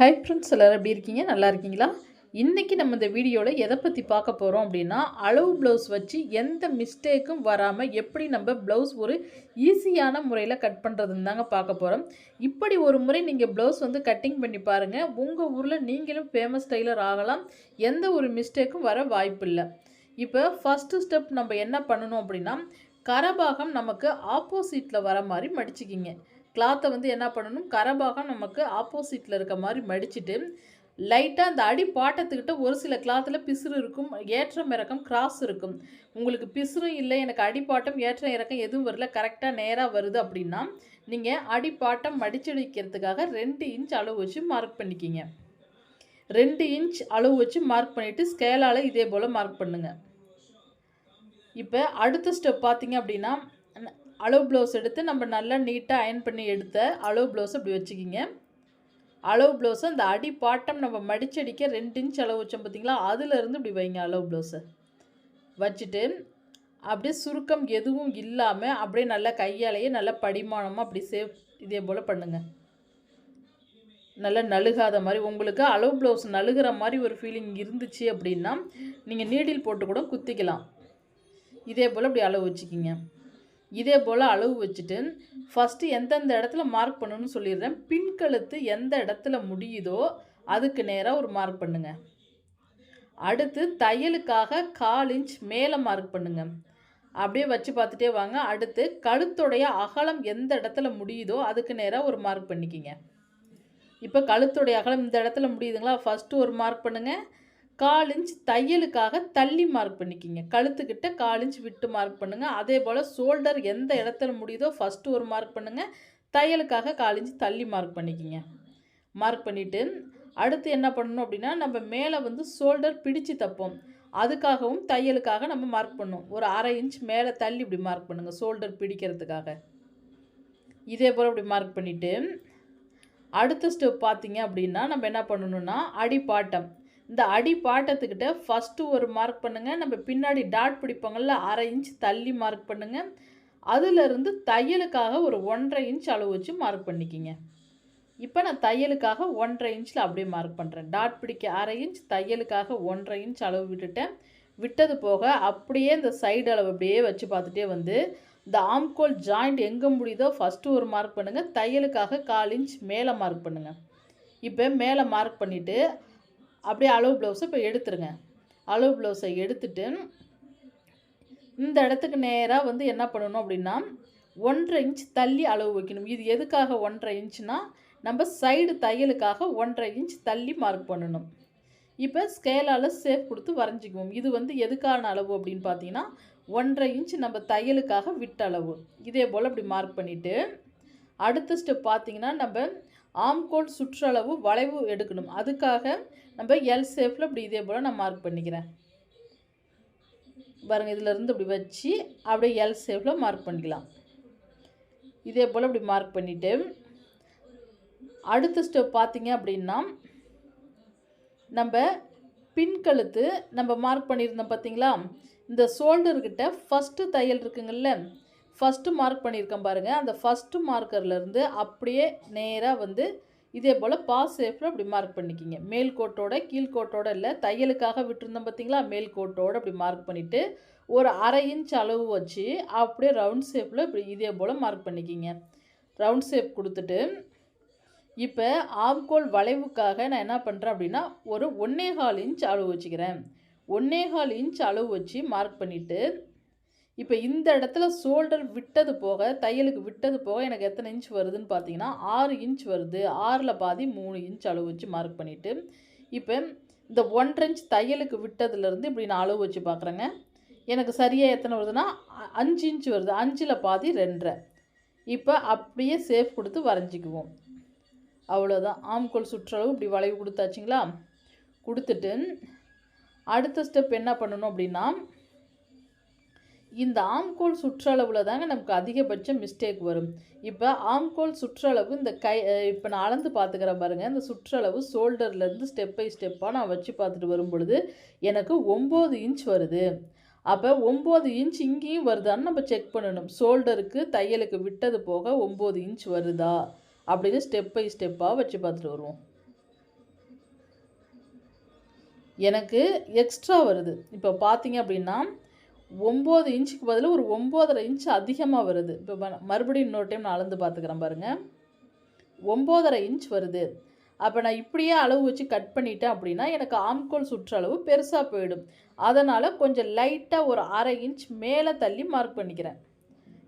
Hi friends எல்லோரும் எப்படி இருக்கீங்க? நல்லா இருக்கீங்களா? இன்றைக்கி நம்ம இந்த வீடியோவில் எதை பற்றி பார்க்க போகிறோம் அப்படின்னா அளவு ப்ளவுஸ் வச்சு எந்த மிஸ்டேக்கும் வராமல் எப்படி நம்ம ப்ளவுஸ் ஒரு ஈஸியான முறையில் கட் பண்ணுறதுன்னு தாங்க பார்க்க போகிறோம் இப்படி ஒரு முறை நீங்கள் ப்ளவுஸ் வந்து கட்டிங் பண்ணி பாருங்கள் உங்கள் ஊரில் நீங்களும் ஃபேமஸ் டெய்லர் ஆகலாம். எந்த ஒரு மிஸ்டேக்கும் வர வாய்ப்பில்லை இப்போ ஃபஸ்ட்டு ஸ்டெப் நம்ம என்ன பண்ணணும் அப்படின்னா கரபாகம் நமக்கு ஆப்போசிட்டில் வர மாதிரி மடிச்சுக்கிங்க. கிளாத்தை வந்து என்ன பண்ணணும்? கரபாகம் நமக்கு ஆப்போசிட்டில் இருக்க மாதிரி மடிச்சுட்டு லைட்டாக அந்த அடி பாட்டத்துக்கிட்ட ஒரு சில கிளாத்தில் பிசுறு இருக்கும் ஏற்றம் இறக்கம் கிராஸ் இருக்கும். உங்களுக்கு பிசுறும் இல்லை எனக்கு அடிப்பாட்டம் ஏற்றம் இறக்கம் எதுவும் வரல கரெக்டாக நேராக வருது அப்படின்னா நீங்கள் அடிப்பாட்டம் மடிச்சடிக்கிறதுக்காக ரெண்டு இன்ச் அளவு வச்சு மார்க் பண்ணிக்கிங்க. ரெண்டு இன்ச் அளவு வச்சு மார்க் பண்ணிவிட்டு ஸ்கேலால் இதே போல் மார்க் பண்ணுங்கள் இப்போ அடுத்த ஸ்டெப் பார்த்தீங்க அப்படின்னா அளவு ப்ளவுஸ் எடுத்து நம்ம நல்லா நீட்டாக அயன் பண்ணி எடுத்த அளவு ப்ளவுஸ் அப்படி வச்சுக்கிங்க. அளவு ப்ளவுஸை அந்த அடி பாட்டம் நம்ம மடிச்சடிக்க ரெண்டு இன்ச் அளவு வச்சோம் பார்த்தீங்களா அதுலேருந்து இப்படி வைங்க அளவு ப்ளவுஸை வச்சுட்டு அப்படியே சுருக்கம் எதுவும் இல்லாமல் அப்படியே நல்லா கையாலேயே நல்லா படிமானமாக அப்படி சேவ் இதே போல் பண்ணுங்கள் நல்லா நழுகாத மாதிரி உங்களுக்கு அளவு ப்ளவுஸ் நழுகிற மாதிரி ஒரு ஃபீலிங் இருந்துச்சு அப்படின்னா நீங்கள் நீடில் போட்டு கூட குத்திக்கலாம். இதே போல் அப்படி அளவு வச்சுக்கிங்க. இதே போல் அளவு வச்சுட்டு ஃபஸ்ட்டு எந்தெந்த இடத்துல மார்க் பண்ணணும்னு சொல்லிடுறேன். பின்கழுத்து எந்த இடத்துல முடியுதோ அதுக்கு நேராக ஒரு மார்க் பண்ணுங்கள் அடுத்து தையலுக்காக கால் இன்ச் மேலே மார்க் பண்ணுங்கள் அப்படியே வச்சு பார்த்துட்டே வாங்க. அடுத்து கழுத்துடைய அகலம் எந்த இடத்துல முடியுதோ அதுக்கு நேராக ஒரு மார்க் பண்ணிக்கிங்க. இப்போ கழுத்துடைய அகலம் இந்த இடத்துல முடியுதுங்களா? ஃபஸ்ட்டு ஒரு மார்க் பண்ணுங்கள் கால் இன்ச் தையலுக்காக தள்ளி மார்க் பண்ணிக்கிங்க. கழுத்துக்கிட்ட கால் இன்ச் விட்டு மார்க் பண்ணுங்கள் அதே போல் ஷோல்டர் எந்த இடத்துல முடியுதோ ஃபஸ்ட்டு ஒரு மார்க் பண்ணுங்கள் தையலுக்காக கால் இன்ச் தள்ளி மார்க் பண்ணிக்கிங்க. மார்க் பண்ணிவிட்டு அடுத்து என்ன பண்ணணும் அப்படின்னா நம்ம மேலே வந்து ஷோல்டர் பிடிச்சு தப்போம். அதுக்காகவும் தையலுக்காக நம்ம மார்க் பண்ணும். ஒரு அரை இன்ச் மேலே தள்ளி இப்படி மார்க் பண்ணுங்கள் ஷோல்டர் பிடிக்கிறதுக்காக. இதே போல் இப்படி மார்க் பண்ணிவிட்டு அடுத்த ஸ்டெப் பார்த்தீங்க அப்படின்னா நம்ம என்ன பண்ணணும்னா அடிப்பாட்டம். இந்த அடி பாட்டத்துக்கிட்ட ஃபஸ்ட்டு ஒரு மார்க் பண்ணுங்கள் நம்ம பின்னாடி டாட் பிடிப்பாங்கள்ல அரை இன்ச் தள்ளி மார்க் பண்ணுங்கள் அதிலிருந்து தையலுக்காக ஒரு ஒன்றரை இன்ச் அளவு வச்சு மார்க் பண்ணிக்கிங்க. இப்போ நான் தையலுக்காக ஒன்றரை இன்ச்சில் அப்படியே மார்க் பண்ணுறேன் டாட் பிடிக்க அரை இன்ச் தையலுக்காக ஒன்றரை இன்ச் அளவு விட்டுட்டேன். விட்டது போக அப்படியே இந்த சைடு அளவு அப்படியே வச்சு பார்த்துட்டே வந்து இந்த ஆம்கோல் ஜாயிண்ட் எங்கே முடியுதோ ஃபஸ்ட்டு ஒரு மார்க் பண்ணுங்கள் தையலுக்காக கால் இன்ச் மேலே மார்க் பண்ணுங்கள் இப்போ மேலே மார்க் பண்ணிவிட்டு அப்படியே அளவு ப்ளவுஸை இப்போ எடுத்துருங்க. அளவு ப்ளவுஸை எடுத்துட்டு இந்த இடத்துக்கு நேராக வந்து என்ன பண்ணணும் அப்படின்னா ஒன்றரை இன்ச் தள்ளி அளவு வைக்கணும். இது எதுக்காக ஒன்றரை இன்ச்னா நம்ம சைடு தையலுக்காக ஒன்றரை இன்ச் தள்ளி மார்க் பண்ணணும். இப்போ ஸ்கேலால் சேஃப் கொடுத்து வரைஞ்சிக்குவோம். இது வந்து எதுக்கான அளவு அப்படின்னு பார்த்தீங்கன்னா ஒன்றரை இன்ச் நம்ம தையலுக்காக விட்ட அளவு இதே போல் அப்படி மார்க் பண்ணிவிட்டு அடுத்த ஸ்டெப் பார்த்தீங்கன்னா நம்ம ஆம்கோல் சுற்றளவு வளைவு எடுக்கணும். அதுக்காக நம்ம எல் ஷேப்பில் இப்படி இதே போல் நான் மார்க் பண்ணிக்கிறேன். பாருங்கள் இதிலேருந்து இப்படி வச்சு அப்படியே எல் ஷேப்பில் மார்க் பண்ணிக்கலாம். இதே போல் இப்படி மார்க் பண்ணிவிட்டு அடுத்த ஸ்டெப் பார்த்தீங்க அப்படின்னா நம்ம பின்கழுத்து நம்ம மார்க் பண்ணியிருந்தோம் பார்த்தீங்களா? இந்த ஷோல்டர்கிட்ட ஃபஸ்ட்டு தையல் இருக்குங்கள்ல ஃபஸ்ட்டு மார்க் பண்ணியிருக்கேன் பாருங்கள் அந்த ஃபஸ்ட்டு மார்க்கர்லேருந்து அப்படியே நேராக வந்து இதே போல் பாஸ் ஷேப்பில் அப்படி மார்க் பண்ணிக்கிங்க. மேல் கோட்டோட இல்லை தையலுக்காக விட்டுருந்தோம் பார்த்தீங்களா மேல் கோட்டோட அப்படி மார்க் பண்ணிவிட்டு ஒரு அரை இன்ச் அளவு வச்சு அப்படியே ரவுண்ட் ஷேப்பில் இப்படி இதே போல் மார்க் பண்ணிக்கிங்க. ரவுண்ட் ஷேப் கொடுத்துட்டு இப்போ ஆம்கோல் வளைவுக்காக நான் என்ன பண்ணுறேன் அப்படின்னா ஒரு ஒன்னேகால் இன்ச் அளவு வச்சுக்கிறேன். ஒன்னேகால் இன்ச் அளவு வச்சு மார்க் பண்ணிவிட்டு இப்போ இந்த இடத்துல ஷோல்டர் விட்டது போக தையலுக்கு விட்டது போக எனக்கு எத்தனை இன்ச் வருதுன்னு பார்த்தீங்கன்னா ஆறு இன்ச் வருது. ஆறில் பாதி மூணு இன்ச் அளவு வச்சு மார்க் பண்ணிவிட்டு இப்போ இந்த ஒன்றரை இன்ச் தையலுக்கு விட்டதுலேருந்து இப்படி நான் அளவு வச்சு பார்க்குறேங்க எனக்கு சரியாக எத்தனை வருதுன்னா அஞ்சு இன்ச் வருது. அஞ்சில் பாதி ரெண்டரை. இப்போ அப்படியே சேஃப் கொடுத்து வரைஞ்சிக்குவோம். அவ்வளோதான் ஆம்கோல் சுற்றளவு இப்படி வளைவு கொடுத்தாச்சுங்களா? கொடுத்துட்டு அடுத்த ஸ்டெப் என்ன பண்ணணும் அப்படின்னா இந்த ஆம்கோல் சுற்றளவில் தாங்க நமக்கு அதிகபட்ச மிஸ்டேக் வரும். இப்போ ஆம்கோல் சுற்றளவு இந்த கை இப்போ நான் அளந்து பார்த்துக்கிறேன் பாருங்கள் இந்த சுற்றளவு ஷோல்டர்லேருந்து ஸ்டெப் பை ஸ்டெப்பாக நான் வச்சு பார்த்துட்டு வரும் பொழுது எனக்கு ஒம்பது இன்ச் வருது. அப்போ ஒம்பது இன்ச் இங்கேயும் வருதான்னு நம்ம செக் பண்ணணும். ஷோல்டருக்கு தையலுக்கு விட்டது போக ஒம்பது இன்ச் வருதா? அப்படின்னு ஸ்டெப் பை ஸ்டெப்பாக வச்சு பார்த்துட்டு வருவோம். எனக்கு எக்ஸ்ட்ரா வருது. இப்போ பார்த்தீங்க அப்படின்னா ஒம்பது இன்ச்சுக்கு பதில் ஒரு ஒம்போதரை இன்ச் அதிகமாக வருது. இப்போ ம- மறுபடியும் இன்னொரு டைம் நான் அளந்து பார்த்துக்கிறேன் பாருங்கள் ஒம்போதரை இன்ச் வருது. அப்போ நான் இப்படியே அளவு வச்சு கட் பண்ணிட்டேன் அப்படின்னா எனக்கு ஆம்கோல் சுற்றளவு பெருசாக போயிடும். அதனால் கொஞ்சம் லைட்டாக ஒரு அரை இன்ச் மேலே தள்ளி மார்க் பண்ணிக்கிறேன்.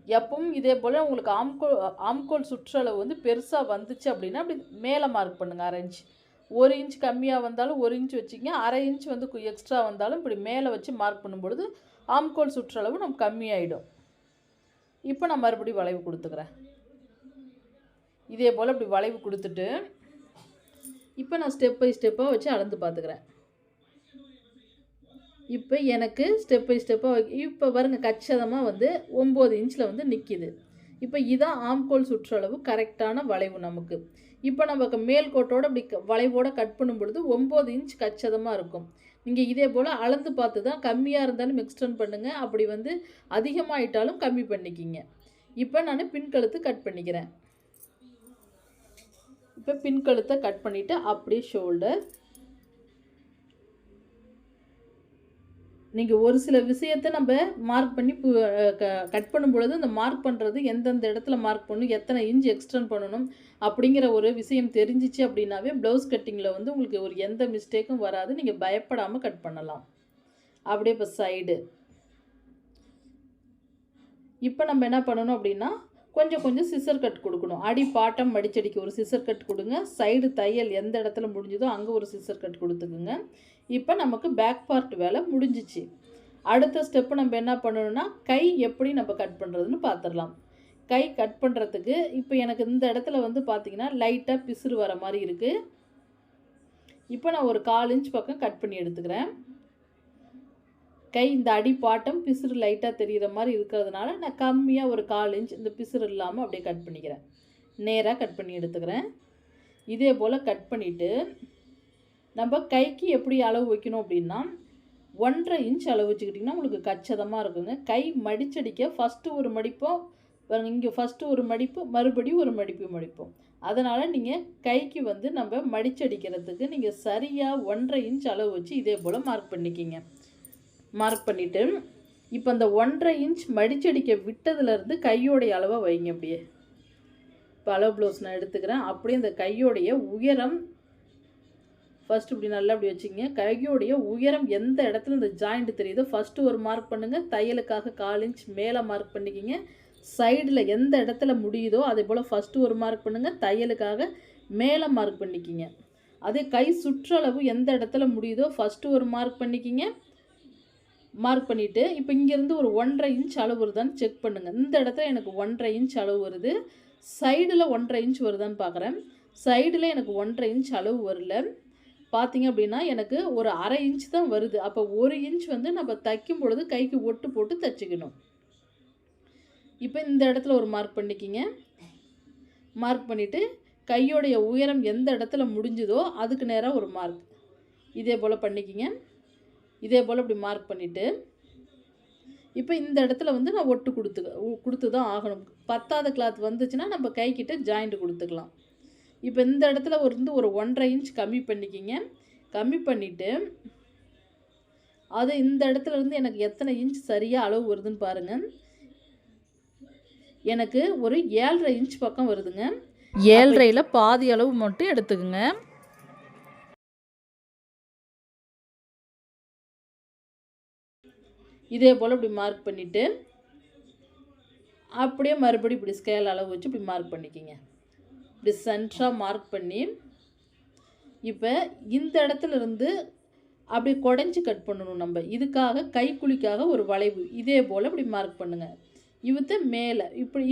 எப்பவும் இதே போல் உங்களுக்கு ஆம்கோல் ஆம்கோல் சுற்றளவு வந்து பெருசாக வந்துச்சு அப்படின்னா அப்படி மேலே மார்க் பண்ணுங்கள் அரை இன்ச். ஒரு இன்ச் கம்மியாக வந்தாலும் ஒரு இன்ச் வச்சிங்க. அரை இன்ச் வந்து எக்ஸ்ட்ரா வந்தாலும் இப்படி மேலே வச்சு மார்க் பண்ணும்பொழுது ஆம்கோல் சுற்றளவு நம்ம கம்மியாயிடும். இப்போ நான் மறுபடியும் வளைவு கொடுத்துக்கிறேன். இதே போல் இப்படி வளைவு கொடுத்துட்டு இப்போ நான் ஸ்டெப் பை ஸ்டெப்பாக வச்சு அளந்து பார்த்துக்கிறேன். இப்போ எனக்கு ஸ்டெப் பை ஸ்டெப்பாக இப்போ பாருங்க கச்சிதமாக வந்து ஒம்பது இன்ச்சில் வந்து நிற்கிது இப்போ இதான் ஆம்கோல் சுற்றளவு கரெக்டான வளைவு நமக்கு. இப்போ நம்ம மேல் கோட்டோட அப்படி க- வளைவோட கட் பண்ணும் பொழுது ஒம்பது இன்ச் கச்சிதமாக இருக்கும். நீங்கள் இதே போல் அளந்து பார்த்து தான் கம்மியாக இருந்தாலும் எக்ஸ்டெண்ட் பண்ணுங்கள் அப்படி வந்து அதிகமாகிட்டாலும் கம்மி பண்ணிக்கிங்க. இப்போ நான் பின்கழுத்து கட் பண்ணிக்கிறேன். இப்போ பின்கழுத்தை கட் பண்ணிவிட்டு அப்படியே ஷோல்டர் நீங்கள் ஒரு சில விஷயத்தை நம்ம மார்க் பண்ணி கட் பண்ணும் பொழுது அந்த மார்க் பண்ணுறது எந்தெந்த இடத்துல மார்க் பண்ணணும் எத்தனை இன்ச் எக்ஸ்டெண்ட் பண்ணணும் அப்படிங்கிற ஒரு விஷயம் தெரிஞ்சிச்சு அப்படின்னாவே ப்ளவுஸ் கட்டிங்கில் வந்து உங்களுக்கு ஒரு எந்த மிஸ்டேக்கும் வராது. நீங்கள் பயப்படாமல் கட் பண்ணலாம். அப்படியே இப்போ சைடு இப்போ நம்ம என்ன பண்ணணும் அப்படின்னா கொஞ்சம் கொஞ்சம் சிசர் கட் கொடுக்கணும். அடி பாட்டம் மடிச்சடிக்கு ஒரு சிசர் கட் கொடுங்க. சைடு தையல் எந்த இடத்துல முடிஞ்சுதோ அங்கே ஒரு சிசர் கட் கொடுத்துக்குங்க. இப்போ நமக்கு பேக் பார்ட் வேலை முடிஞ்சிச்சு. அடுத்த ஸ்டெப்பு நம்ம என்ன பண்ணணும்னா கை எப்படி நம்ம கட் பண்ணுறதுன்னு பார்த்துடலாம் கை கட் பண்ணுறதுக்கு இப்போ எனக்கு இந்த இடத்துல வந்து பார்த்தீங்கன்னா லைட்டாக பிசுறு வர மாதிரி இருக்குது இப்போ நான் ஒரு கால் இன்ச் பக்கம் கட் பண்ணி எடுத்துக்கிறேன். கை இந்த அடிப்பாட்டம் பிசுறு லைட்டாக தெரிகிற மாதிரி இருக்கிறதுனால நான் கம்மியாக ஒரு கால் இன்ச் இந்த பிசுறு இல்லாமல் அப்படியே கட் பண்ணிக்கிறேன். நேராக கட் பண்ணி எடுத்துக்கிறேன். இதே போல் கட் பண்ணிவிட்டு நம்ம கைக்கு எப்படி அளவு வைக்கணும் அப்படின்னா ஒன்றரை இன்ச் அளவு வச்சுக்கிட்டிங்கன்னா உங்களுக்கு கச்சிதமாக இருக்குங்க. கை மடிச்சடிக்க ஃபஸ்ட்டு ஒரு மடிப்போம் இங்கே ஃபஸ்ட்டு ஒரு மடிப்பு மறுபடியும் ஒரு மடிப்பு மடிப்போம். அதனால் நீங்கள் கைக்கு வந்து நம்ம மடிச்சடிக்கிறதுக்கு நீங்கள் சரியாக ஒன்றரை இன்ச் அளவு வச்சு இதே போல் மார்க் பண்ணிக்கிங்க. மார்க் பண்ணிவிட்டு இப்போ அந்த ஒன்றரை இன்ச் மடிச்சடிக்க விட்டதுலேருந்து கையோடைய அளவை வைங்க அப்படியே. இப்போ அளவு ப்ளவுஸ் நான் எடுத்துக்கிறேன். அப்படியே இந்த கையோடைய உயரம் ஃபஸ்ட்டு இப்படி நல்லா அப்படி வச்சுங்க கையோடைய உயரம் எந்த இடத்துல இந்த ஜாயிண்ட் தெரியுதோ ஃபஸ்ட்டு ஒரு மார்க் பண்ணுங்கள் தையலுக்காக கால் இன்ச் மேலே மார்க் பண்ணிக்கிங்க. சைடில் எந்த இடத்துல முடியுதோ அதே போல் ஃபஸ்ட்டு ஒரு மார்க் பண்ணுங்கள் தையலுக்காக மேலே மார்க் பண்ணிக்கிங்க. அதே கை சுற்றளவு எந்த இடத்துல முடியுதோ ஃபஸ்ட்டு ஒரு மார்க் பண்ணிக்கிங்க. மார்க் பண்ணிவிட்டு இப்போ இங்கேருந்து ஒரு ஒன்றரை இன்ச் அளவு வருதான்னு செக் பண்ணுங்கள் இந்த இடத்துல எனக்கு ஒன்றரை இன்ச் அளவு வருது. சைடில் ஒன்றரை இன்ச் வருதான்னு பார்க்குறேன் சைடில் எனக்கு ஒன்றரை இன்ச் அளவு வரல. பார்த்தீங்க அப்படின்னா எனக்கு ஒரு அரை இன்ச் தான் வருது. அப்போ ஒரு இன்ச் வந்து நம்ம தைக்கும் பொழுது கைக்கு ஒட்டு போட்டு தைச்சிக்கணும். இப்போ இந்த இடத்துல ஒரு மார்க் பண்ணிக்கிங்க. மார்க் பண்ணிவிட்டு கையோடைய உயரம் எந்த இடத்துல முடிஞ்சுதோ அதுக்கு நேராக ஒரு மார்க் இதே போல் பண்ணிக்கிங்க. இதே போல் இப்படி மார்க் பண்ணிவிட்டு இப்போ இந்த இடத்துல வந்து நான் ஒட்டு கொடுத்து கொடுத்து தான் ஆகணும். பத்தாத கிளாத் வந்துச்சுன்னா நம்ம கைக்கிட்ட ஜாயிண்ட் கொடுத்துக்கலாம். இப்போ இந்த இடத்துல ஒரு வந்து ஒரு ஒன்றரை இன்ச் கம்மி பண்ணிக்கிங்க. கம்மி பண்ணிவிட்டு அது இந்த இடத்துல இருந்து எனக்கு எத்தனை இன்ச் சரியாக அளவு வருதுன்னு பாருங்கள் எனக்கு ஒரு ஏழரை இன்ச் பக்கம் வருதுங்க. ஏழரையில் பாதி அளவு மட்டும் எடுத்துக்கோங்க. இதே போல் இப்படி மார்க் பண்ணிவிட்டு அப்படியே மறுபடியும் இப்படி ஸ்கேல் அளவு வச்சு இப்படி மார்க் பண்ணிக்கிங்க. இப்படி சென்ட்ராக மார்க் பண்ணி இப்போ இந்த இடத்துல இருந்து அப்படி குடஞ்சி கட் பண்ணணும் நம்ம. இதுக்காக கைக்குழிக்காக ஒரு வளைவு. இதே போல் இப்படி மார்க் பண்ணுங்கள் இவத்த மேலே. இப்படி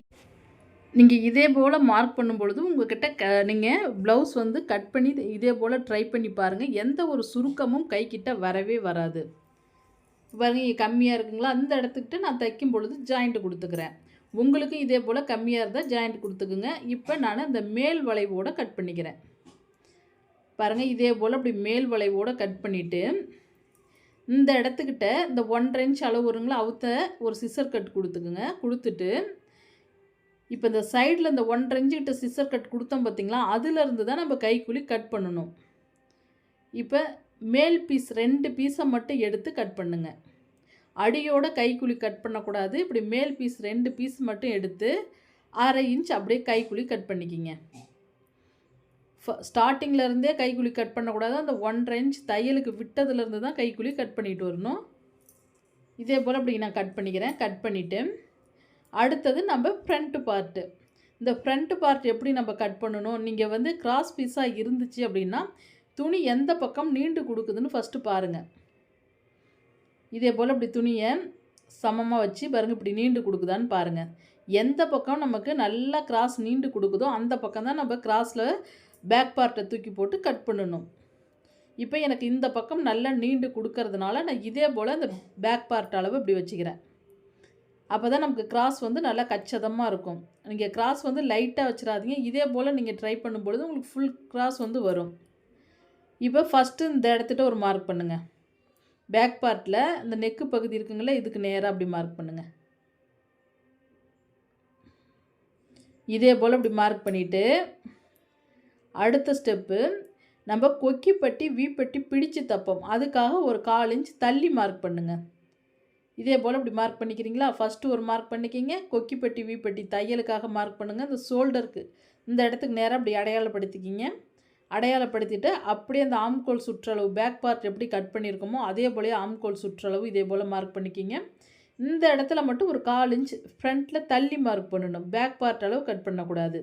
நீங்கள் இதே போல் மார்க் பண்ணும் பொழுது உங்ககிட்ட க நீங்கள் ப்ளவுஸ் வந்து கட் பண்ணி இதே போல் ட்ரை பண்ணி பாருங்கள் எந்த ஒரு சுருக்கமும் கைக்கிட்ட வரவே வராது. பாருங்க கம்மியாக இருக்குங்களா? அந்த இடத்துக்கிட்ட நான் தைக்கும் பொழுது ஜாயிண்ட் கொடுத்துக்கிறேன். உங்களுக்கும் இதே போல் கம்மியாக இருந்தால் ஜாயிண்ட் கொடுத்துக்குங்க. இப்போ நான் இந்த மேல் வளைவோடு கட் பண்ணிக்கிறேன். பாருங்கள் இதே போல் அப்படி மேல் வளைவோடு கட் பண்ணிவிட்டு இந்த இடத்துக்கிட்ட இந்த ஒன்றரை இன்ச் அளவு வருங்களா? அவுத்த ஒரு சிசர் கட் கொடுத்துக்குங்க. கொடுத்துட்டு இப்போ இந்த சைடில் இந்த ஒன்றரை இன்ச்சுக்கிட்ட சிசர் கட் கொடுத்தோம் பார்த்தீங்களா அதுலேருந்து தான் நம்ம கைக்குழி கட் பண்ணணும். இப்போ மேல் பீஸ் ரெண்டு பீஸை மட்டும் எடுத்து கட் பண்ணுங்க. அடியோட கைக்குழி கட் பண்ணக்கூடாது. இப்படி மேல் பீஸ் ரெண்டு பீஸ் மட்டும் எடுத்து அரை இன்ச் அப்படியே கைக்குழி கட் பண்ணிக்கிங்க. ஸ்டார்டிங்கில் இருந்தே கைக்குழி கட் பண்ணக்கூடாது. அந்த ஒன்றரை இன்ச் தையலுக்கு விட்டதுலேருந்து தான் கைக்குழி கட் பண்ணிட்டு வரணும். இதே போல் அப்படி நான் கட் பண்ணிக்கிறேன். கட் பண்ணிவிட்டு அடுத்தது நம்ம ஃப்ரண்ட்டு பார்ட்டு இந்த ஃப்ரண்ட்டு பார்ட் எப்படி நம்ம கட் பண்ணணும்? நீங்கள் வந்து கிராஸ் பீஸாக இருந்துச்சு அப்படின்னா துணி எந்த பக்கம் நீண்டு கொடுக்குதுன்னு ஃபஸ்ட்டு பாருங்கள் இதே போல் இப்படி துணியை சமமாக வச்சு பாருங்கள் இப்படி நீண்டு கொடுக்குதான்னு பாருங்கள் எந்த பக்கம் நமக்கு நல்லா கிராஸ் நீண்டு கொடுக்குதோ அந்த பக்கம் தான் நம்ம கிராஸில் பேக் பார்ட்டை தூக்கி போட்டு கட் பண்ணணும். இப்போ எனக்கு இந்த பக்கம் நல்லா நீண்டு கொடுக்கறதுனால நான் இதே போல் அந்த பேக் பார்ட் அளவு இப்படி வச்சுக்கிறேன். அப்போ தான் நமக்கு கிராஸ் வந்து நல்லா கச்சதமாக இருக்கும். நீங்கள் கிராஸ் வந்து லைட்டாக வச்சிடாதீங்க. இதே போல் நீங்கள் ட்ரை பண்ணும்பொழுது உங்களுக்கு ஃபுல் கிராஸ் வந்து வரும். இப்போ ஃபஸ்ட்டு இந்த இடத்துட்ட ஒரு மார்க் பண்ணுங்கள் பேக் பார்ட்டில் இந்த நெக்கு பகுதி இருக்குங்களே இதுக்கு நேராக அப்படி மார்க் பண்ணுங்கள் இதே போல் இப்படி மார்க் பண்ணிவிட்டு அடுத்த ஸ்டெப்பு நம்ம கொக்கிப்பட்டி வீப்பட்டி பிடிச்சு தப்போம். அதுக்காக ஒரு கால் இன்ச் தள்ளி மார்க் பண்ணுங்கள் இதே போல் இப்படி மார்க் பண்ணிக்கிறீங்களா? ஃபஸ்ட்டு ஒரு மார்க் பண்ணிக்கிங்க. கொக்கிப்பட்டி வீப்பட்டி தையலுக்காக மார்க் பண்ணுங்கள் இந்த ஷோல்டருக்கு இந்த இடத்துக்கு நேராக அப்படி அடையாளப்படுத்திக்கிங்க. அடையாளப்படுத்திட்டு அப்படியே அந்த ஆம்கோல் சுற்றளவு பேக் பார்ட் எப்படி கட் பண்ணியிருக்கோமோ அதே போலே ஆம்கோல் சுற்றளவு இதே போல் மார்க் பண்ணிக்கிங்க. இந்த இடத்துல மட்டும் ஒரு கால் இன்ச் ஃப்ரண்ட்டில் தள்ளி மார்க் பண்ணணும். பேக் பார்ட் அளவு கட் பண்ணக்கூடாது.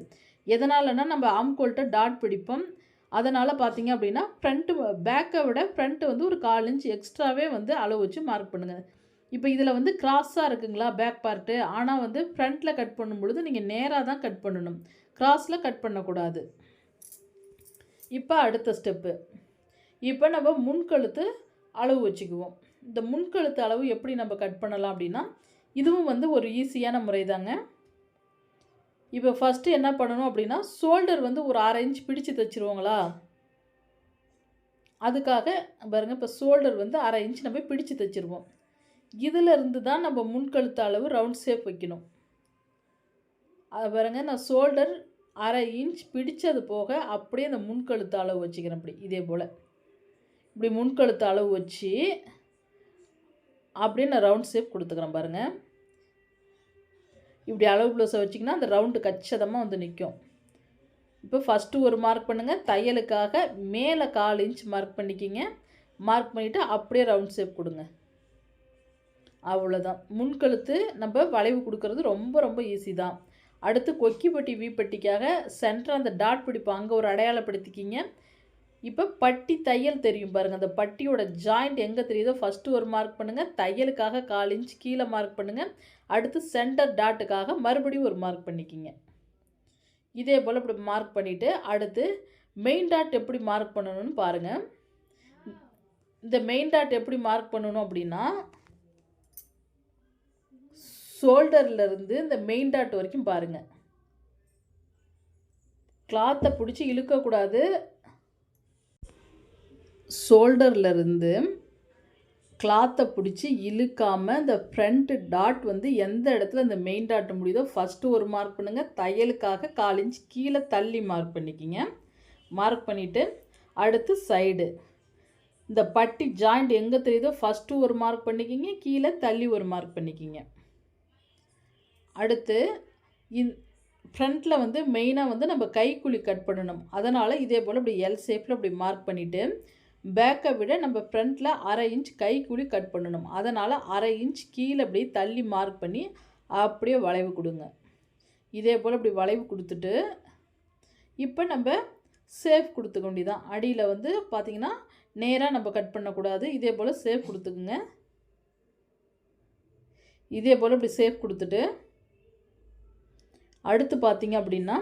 எதனாலனா நம்ம ஆம்கோல்கிட்ட டாட் பிடிப்போம். அதனால் பார்த்தீங்க அப்படின்னா ஃப்ரண்ட்டு பேக்கை விட ஃப்ரண்ட்டு வந்து ஒரு கால் இன்ச் எக்ஸ்ட்ராவே வந்து அளவு வச்சு மார்க் பண்ணுங்கள் இப்போ இதில் வந்து கிராஸாக இருக்குங்களா பேக் பார்ட்டு ஆனால் வந்து ஃப்ரண்ட்டில் கட் பண்ணும் பொழுது நீங்கள் நேராக தான் கட் பண்ணணும். கிராஸில் கட் பண்ணக்கூடாது. இப்போ அடுத்த ஸ்டெப்பு இப்போ நம்ம முன்கழுத்து அளவு வச்சுக்குவோம். இந்த முன்கழுத்து அளவு எப்படி நம்ம கட் பண்ணலாம் அப்படின்னா இதுவும் வந்து ஒரு ஈஸியான முறை தாங்க இப்போ ஃபஸ்ட்டு என்ன பண்ணணும் அப்படின்னா ஷோல்டர் வந்து ஒரு அரை இன்ச் பிடிச்சு தைச்சிருவோங்களா? அதுக்காக பாருங்கள் இப்போ ஷோல்டர் வந்து அரை இன்ச் நம்ம பிடிச்சு தைச்சிருவோம். இதிலிருந்து தான் நம்ம முன்கழுத்து அளவு ரவுண்ட் ஷேப் வைக்கணும். அது பாருங்க நான் ஷோல்டர் அரை இன்ச் பிடித்தது போக அப்படியே அந்த முன்கழுத்து அளவு வச்சுக்கிறேன் இப்படி இதே போல். இப்படி முன்கழுத்து அளவு வச்சு அப்படியே நான் ரவுண்ட் ஷேப் கொடுத்துக்கிறேன் பாருங்கள் இப்படி அளவு ப்ளவுஸை வச்சிங்கன்னா அந்த ரவுண்டு கச்சிதமாக வந்து நிற்கும் இப்போ ஃபஸ்ட்டு ஒரு மார்க் பண்ணுங்கள் தையலுக்காக மேலே கால் இன்ச் மார்க் பண்ணிக்கிங்க. மார்க் பண்ணிவிட்டு அப்படியே ரவுண்ட் ஷேப் கொடுங்க. அவ்வளோதான் முன்கழுத்து நம்ம வளைவு கொடுக்கறது ரொம்ப ரொம்ப ஈஸி தான். அடுத்து கொக்கிப்பட்டி வீப்பட்டிக்காக சென்டர் அந்த டாட் பிடிப்போம் அங்கே ஒரு அடையாளப்படுத்திக்கிங்க. இப்போ பட்டி தையல் தெரியும் பாருங்கள் அந்த பட்டியோட ஜாயிண்ட் எங்கே தெரியுதோ? ஃபஸ்ட்டு ஒரு மார்க் பண்ணுங்கள் தையலுக்காக கால் இன்ச் கீழே மார்க் பண்ணுங்கள் அடுத்து சென்டர் டாட்டுக்காக மறுபடியும் ஒரு மார்க் பண்ணிக்கிங்க. இதே போல் இப்படி மார்க் பண்ணிவிட்டு அடுத்து மெயின் டாட் எப்படி மார்க் பண்ணணும்னு பாருங்கள் இந்த மெயின் டாட் எப்படி மார்க் பண்ணணும் அப்படின்னா ஷோல்டர்லேருந்து இந்த மெயின் டாட் வரைக்கும் பாருங்கள் கிளாத்தை பிடிச்சி இழுக்கக்கூடாது ஷோல்டர்லேருந்து கிளாத்தை பிடிச்சி இழுக்காமல் இந்த ஃப்ரண்ட் டாட் வந்து எந்த இடத்துல இந்த மெயின் டாட் முடியுதோ ஃபஸ்ட்டு ஒரு மார்க் பண்ணுங்கள் தையலுக்காக கால் இன்ச் கீழே தள்ளி மார்க் பண்ணிக்கிங்க. மார்க் பண்ணிவிட்டு அடுத்து சைடு இந்த பட்டி ஜாயிண்ட் எங்கே தெரியுதோ ஃபஸ்ட்டு ஒரு மார்க் பண்ணிக்கிங்க. கீழே தள்ளி ஒரு மார்க் பண்ணிக்கிங்க. அடுத்து இந் ஃப்ரண்ட்டில் வந்து மெயினாக வந்து நம்ம கைக்குழி கட் பண்ணணும். அதனால் இதே போல் இப்படி எல் ஷேப்பில் இப்படி மார்க் பண்ணிவிட்டு பேக்கை விட நம்ம ஃப்ரண்ட்டில் அரை இன்ச் கைக்குழி கட் பண்ணணும். அதனால் அரை இன்ச் கீழே அப்படியே தள்ளி மார்க் பண்ணி அப்படியே வளைவு கொடுங்க. இதே போல் இப்படி வளைவு கொடுத்துட்டு இப்போ நம்ம சேஃப் கொடுத்துக்க வேண்டியதான் அடியில் வந்து பார்த்திங்கன்னா நேராக நம்ம கட் பண்ணக்கூடாது. இதே போல் சேஃப் கொடுத்துக்குங்க. இதே போல் இப்படி சேஃப் கொடுத்துட்டு அடுத்து பார்த்தீங்க அப்படின்னா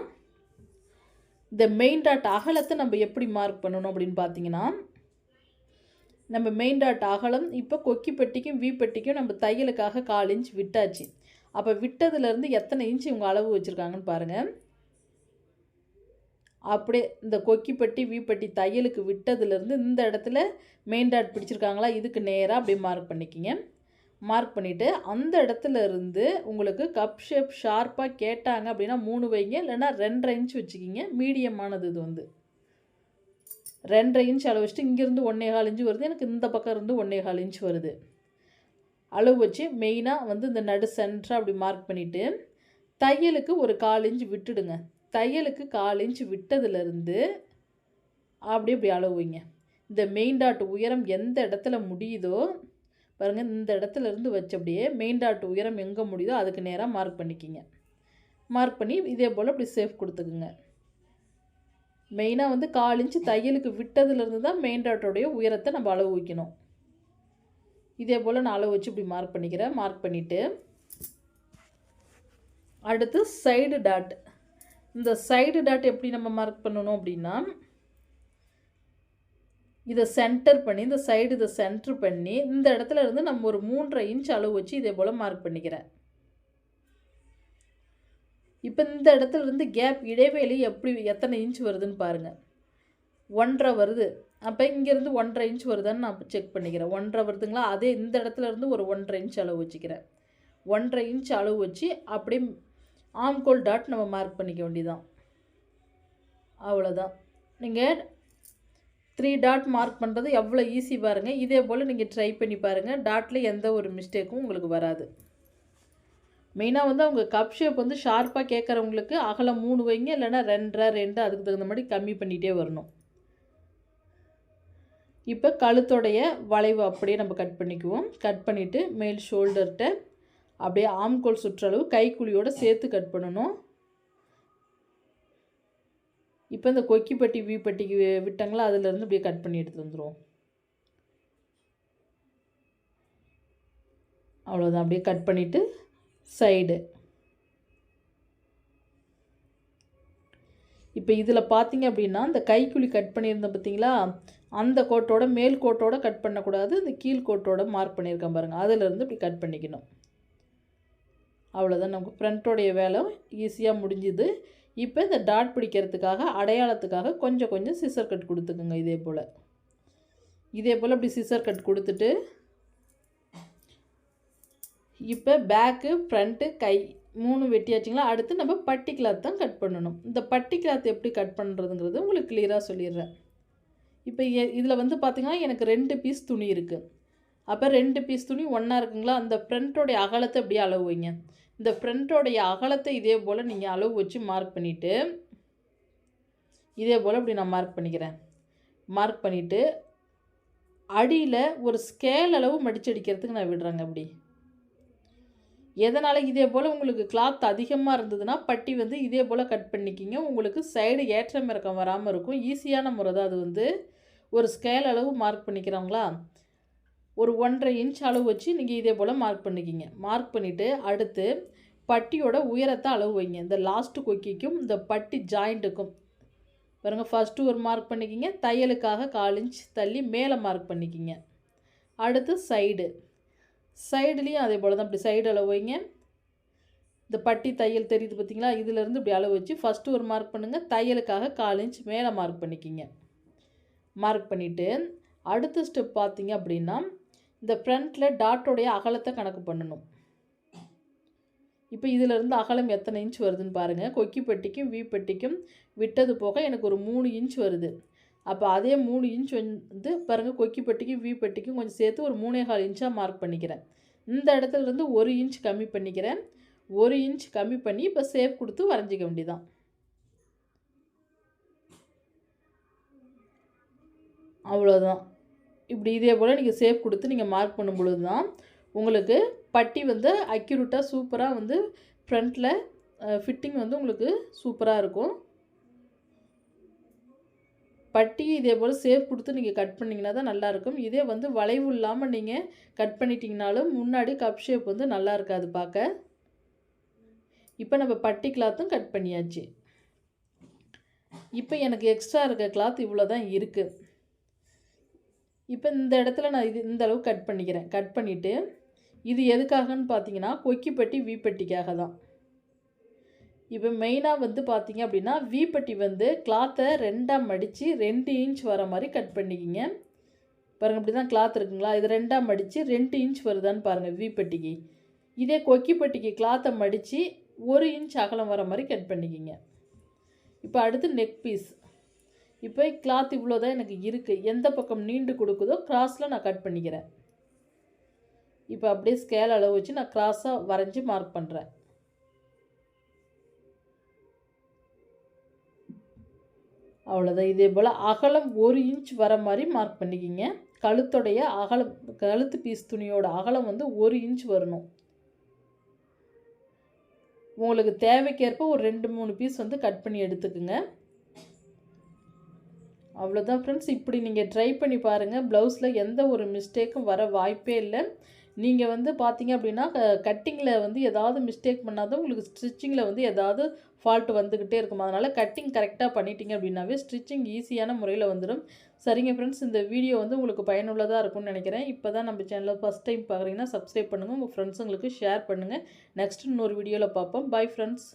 இந்த மெயின் டாட் அகலத்தை நம்ம எப்படி மார்க் பண்ணணும் அப்படின்னு பார்த்தீங்கன்னா நம்ம மெயின் டாட் அகலம் இப்போ கொக்கி பெட்டிக்கும் வி பெட்டிக்கும் நம்ம தையலுக்காக கால் இன்ச் விட்டாச்சு. அப்போ விட்டதுலேருந்து எத்தனை இன்ச் இவங்க அளவு வச்சுருக்காங்கன்னு பாருங்கள் அப்படியே இந்த கொக்கிப்பட்டி வீப்பட்டி தையலுக்கு விட்டதுலேருந்து இந்த இடத்துல மெயின் டாட் பிடிச்சிருக்காங்களா? இதுக்கு நேராக அப்படியே மார்க் பண்ணிக்கிங்க. மார்க் பண்ணிவிட்டு அந்த இடத்துல இருந்து உங்களுக்கு கப் ஷேப் ஷார்ப்பாக கேட்டாங்க அப்படின்னா மூணு வைங்க இல்லைன்னா ரெண்டரை இன்ச் வச்சுக்கிங்க. மீடியமானது இது வந்து. ரெண்டரை இன்ச் அளவு வச்சுட்டு இங்கேருந்து ஒன்றே கால் இன்ச்சு வருது. எனக்கு இந்த பக்கம் இருந்து ஒன்றே கால் இன்ச் வருது. அளவு வச்சு மெயினாக வந்து இந்த நடு சென்டராக அப்படி மார்க் பண்ணிவிட்டு தையலுக்கு ஒரு கால் இன்ச் விட்டுடுங்க. தையலுக்கு கால் இன்ச் விட்டதுலேருந்து அப்படி இப்படி அளவுங்க இந்த மெயின் டாட் உயரம் எந்த இடத்துல முடியுதோ பாருங்கள் இந்த இடத்துல இருந்து வச்ச அப்படியே மெயின் டாட் உயரம் எங்கே முடியுதோ அதுக்கு நேராக மார்க் பண்ணிக்கிங்க. மார்க் பண்ணி இதே போல் இப்படி சேஃப் கொடுத்துக்குங்க. மெயினாக வந்து கால் இன்ச்சு தையலுக்கு விட்டதுலேருந்து தான் மெயின் டாட்டோடைய உயரத்தை நம்ம அளவு வைக்கணும். இதே போல் நான் அளவு வச்சு இப்படி மார்க் பண்ணிக்கிறேன். மார்க் பண்ணிவிட்டு அடுத்து சைடு டாட் இந்த சைடு டாட் எப்படி நம்ம மார்க் பண்ணணும் அப்படின்னா இதை சென்டர் பண்ணி இந்த சைடு இதை சென்டர் பண்ணி இந்த இடத்துல இருந்து நம்ம ஒரு மூன்றரை இன்ச் அளவு வச்சு இதே போல் மார்க் பண்ணிக்கிறேன் இப்போ இந்த இடத்துல இருந்து கேப் இடைவெளி எப்படி எத்தனை இன்ச் வருதுன்னு பாருங்கள் ஒன்றரை வருது. அப்போ இங்கேருந்து ஒன்றரை இன்ச் வருதான்னு நான் செக் பண்ணிக்கிறேன். ஒன்றரை வருதுங்களா? அதே இந்த இடத்துல இருந்து ஒரு ஒன்றரை இன்ச் அளவு வச்சுக்கிறேன். ஒன்றரை இன்ச் அளவு வச்சு அப்படியே ஆம்கோல் டாட் நம்ம மார்க் பண்ணிக்க வேண்டியதான் அவ்வளோதான் நீங்கள் த்ரீ டாட் மார்க் பண்ணுறது எவ்வளோ ஈஸி பாருங்கள் இதே போல் நீங்கள் ட்ரை பண்ணி பாருங்கள் டாட்டில் எந்த ஒரு மிஸ்டேக்கும் உங்களுக்கு வராது. மெயினாக வந்து அவங்க கப் ஷேப் வந்து ஷார்ப்பாக கேட்குறவங்களுக்கு அகலம் மூணு வைங்க இல்லைன்னா ரெண்டரை ரெண்டு அதுக்கு தகுந்த மாதிரி கம்மி பண்ணிகிட்டே வரணும். இப்போ கழுத்தோடைய வளைவு அப்படியே நம்ம கட் பண்ணிக்குவோம். கட் பண்ணிவிட்டு மேல் ஷோல்டர்கிட்ட அப்படியே ஆம்கோல் சுற்றளவு கைக்குழியோடு சேர்த்து கட் பண்ணணும். இப்போ இந்த கொக்கிப்பட்டி வீப்பட்டிக்கு விட்டாங்களா அதுலேருந்து அப்படியே கட் பண்ணி எடுத்து வந்துடுவோம் அவ்வளோதான் அப்படியே கட் பண்ணிவிட்டு சைடு. இப்போ இதில் பார்த்தீங்க அப்படின்னா இந்த கைக்குழி கட் பண்ணியிருந்தோம் பார்த்தீங்களா? அந்த கோட்டோட மேல் கோட்டோட கட் பண்ணக்கூடாது. இந்த கீழ் கோட்டோட மார்க் பண்ணியிருக்கேன் பாருங்கள் அதிலேருந்து இப்படி கட் பண்ணிக்கணும். அவ்வளோதான் நமக்கு ஃப்ரண்ட்டோடைய வேலை ஈஸியாக முடிஞ்சுது. இப்போ இந்த டாட் பிடிக்கிறதுக்காக அடையாளத்துக்காக கொஞ்சம் கொஞ்சம் சிசர் கட் கொடுத்துக்குங்க இதே போல். இதே போல் அப்படி சிசர் கட் கொடுத்துட்டு இப்போ பேக்கு ஃப்ரண்ட்டு கை மூணு வெட்டியாச்சுங்களா? அடுத்து நம்ம பட்டி கிளாத் தான் கட் பண்ணணும். இந்த பட்டி கிளாத் எப்படி கட் பண்ணுறதுங்கிறது உங்களுக்கு கிளியராக சொல்லிடுறேன். இப்போ இதில் வந்து பார்த்திங்கன்னா எனக்கு ரெண்டு பீஸ் துணி இருக்குது அப்போ ரெண்டு பீஸ் துணி ஒன்றா இருக்குங்களா? அந்த ஃப்ரண்ட்டோடைய அகலத்தை அப்படியே அளவு வைங்க இந்த ஃப்ரண்ட்டோடைய அகலத்தை இதே போல் நீங்கள் அளவு வச்சு மார்க் பண்ணிவிட்டு இதே போல் இப்படி நான் மார்க் பண்ணிக்கிறேன். மார்க் பண்ணிவிட்டு அடியில் ஒரு ஸ்கேல் அளவு மடிச்சடிக்கிறதுக்கு நான் விடுறேங்க அப்படி. எதனால் இதே போல் உங்களுக்கு கிளாத் அதிகமாக இருந்ததுன்னா பட்டி வந்து இதே போல் கட் பண்ணிக்கிங்க. உங்களுக்கு சைடு ஏற்றம் இறக்கம் வராமல் இருக்கும். ஈஸியான முறை தான். அது வந்து ஒரு ஸ்கேல் அளவு மார்க் பண்ணிக்கிறாங்களா ஒரு ஒன்றரை இன்ச் அளவு வச்சு நீங்கள் இதே போல் மார்க் பண்ணிக்கிங்க. மார்க் பண்ணிவிட்டு அடுத்து பட்டியோட உயரத்தை அளவு வைங்க. இந்த லாஸ்ட்டு கொக்கிக்கும் இந்த பட்டி ஜாயிண்ட்டுக்கும் பாருங்கள் ஃபஸ்ட்டு ஒரு மார்க் பண்ணிக்கிங்க. தையலுக்காக கால் இன்ச் தள்ளி மேலே மார்க் பண்ணிக்கிங்க. அடுத்து சைடு சைடுலேயும் அதே போல் தான். இப்படி சைடு அளவு வைங்க. இந்த பட்டி தையல் தெரியுது பார்த்தீங்களா இதிலேருந்து இப்படி அளவு வச்சு ஃபஸ்ட்டு ஒரு மார்க் பண்ணுங்கள் தையலுக்காக கால் இன்ச் மேலே மார்க் பண்ணிக்கிங்க. மார்க் பண்ணிவிட்டு அடுத்த ஸ்டெப் பார்த்தீங்க அப்படின்னா இந்த ஃப்ரண்ட்டில் டாட்டோடைய அகலத்தை கணக்கு பண்ணணும். இப்போ இதிலிருந்து அகலம் எத்தனை இன்ச் வருதுன்னு பாருங்கள் கொக்கி பெட்டிக்கும் வீ பெட்டிக்கும் விட்டது போக எனக்கு ஒரு மூணு இன்ச் வருது. அப்போ அதே மூணு இன்ச் வந்து பாருங்கள் கொக்கி பெட்டிக்கும் வீ பெட்டிக்கும் கொஞ்சம் சேர்த்து ஒரு மூணே கால் இன்ச்சாக மார்க் பண்ணிக்கிறேன். இந்த இடத்துல இருந்து ஒரு இன்ச் கம்மி பண்ணிக்கிறேன். ஒரு இன்ச் கம்மி பண்ணி இப்போ சேப் கொடுத்து வரைஞ்சிக்க வேண்டியதான் அவ்வளோதான் இப்படி இதே போல் நீங்கள் சேஃப் கொடுத்து நீங்கள் மார்க் பண்ணும் பொழுது தான் உங்களுக்கு பட்டி வந்து அக்யூரேட்டாக சூப்பராக வந்து ஃப்ரண்ட்டில் ஃபிட்டிங் வந்து உங்களுக்கு சூப்பராக இருக்கும். பட்டி இதே போல் சேஃப் கொடுத்து நீங்கள் கட் பண்ணிங்கன்னா தான் நல்லாயிருக்கும் இதே வந்து வளைவு இல்லாமல் நீங்கள் கட் பண்ணிட்டீங்கனாலும் முன்னாடி கப் ஷேப் வந்து நல்லா இருக்காது பார்க்க. இப்போ நம்ம பட்டி கிளாத்தும் கட் பண்ணியாச்சு. இப்போ எனக்கு எக்ஸ்ட்ரா இருக்க கிளாத் இவ்வளோ தான் இருக்குது இப்போ இந்த இடத்துல நான் இது இந்த அளவு கட் பண்ணிக்கிறேன். கட் பண்ணிவிட்டு இது எதுக்காகன்னு பார்த்தீங்கன்னா கொக்கிப்பட்டி வீப்பட்டிக்காக தான். இப்போ மெயினாக வந்து பார்த்தீங்க அப்படின்னா வீப்பட்டி வந்து கிளாத்தை ரெண்டாக மடித்து ரெண்டு இன்ச் வர மாதிரி கட் பண்ணிக்கிங்க. பாருங்கள் இப்படி தான் கிளாத் இருக்குங்களா? இது ரெண்டாக மடித்து ரெண்டு இன்ச் வருதான்னு பாருங்கள் வீப்பட்டிக்கு. இதே கொக்கிப்பட்டிக்கு கிளாத்தை மடித்து ஒரு இன்ச் அகலம் வர மாதிரி கட் பண்ணிக்கிங்க. இப்போ அடுத்து நெக் பீஸ் இப்போ கிளாத் இவ்வளோ தான் எனக்கு இருக்குது எந்த பக்கம் நீண்டு கொடுக்குதோ கிராஸில் நான் கட் பண்ணிக்கிறேன். இப்போ அப்படியே ஸ்கேல் அளவு வச்சு நான் கிராஸாக வரைஞ்சி மார்க் பண்ணுறேன் அவ்வளோதான் இதே போல் அகலம் ஒரு இன்ச் வர மாதிரி மார்க் பண்ணிக்கிங்க. கழுத்துடைய அகலம் கழுத்து பீஸ் துணியோட அகலம் வந்து ஒரு இன்ச் வரணும். உங்களுக்கு தேவைக்கேற்ப ஒரு ரெண்டு மூணு பீஸ் வந்து கட் பண்ணி எடுத்துக்கோங்க. அவ்வளோதான் ஃப்ரெண்ட்ஸ் இப்படி நீங்கள் ட்ரை பண்ணி பாருங்கள் ப்ளவுஸில் எந்த ஒரு மிஸ்டேக்கும் வர வாய்ப்பே இல்லை. நீங்கள் வந்து பார்த்தீங்க அப்படின்னா கட்டிங்கில் வந்து ஏதாவது மிஸ்டேக் பண்ணாதான் உங்களுக்கு ஸ்டிச்சிங்கில் வந்து ஏதாவது ஃபால்ட் வந்துக்கிட்டே இருக்கும். அதனால் கட்டிங் கரெக்டாக பண்ணிட்டீங்க அப்படின்னாவே ஸ்டிச்சிங் ஈஸியான முறையில் வந்துடும் சரிங்க ஃப்ரெண்ட்ஸ் இந்த வீடியோ வந்து உங்களுக்கு பயனுள்ளதாக இருக்கும்னு நினைக்கிறேன். இப்போ தான் நம்ம சேனலில் ஃபஸ்ட் டைம் பார்க்குறீங்கன்னா சப்ஸ்கிரைப் பண்ணுங்கள் உங்கள் ஃப்ரெண்ட்ஸுங்களுக்கு ஷேர் பண்ணுங்கள் நெக்ஸ்ட் இன்னொரு வீடியோவில் பார்ப்போம். Bye friends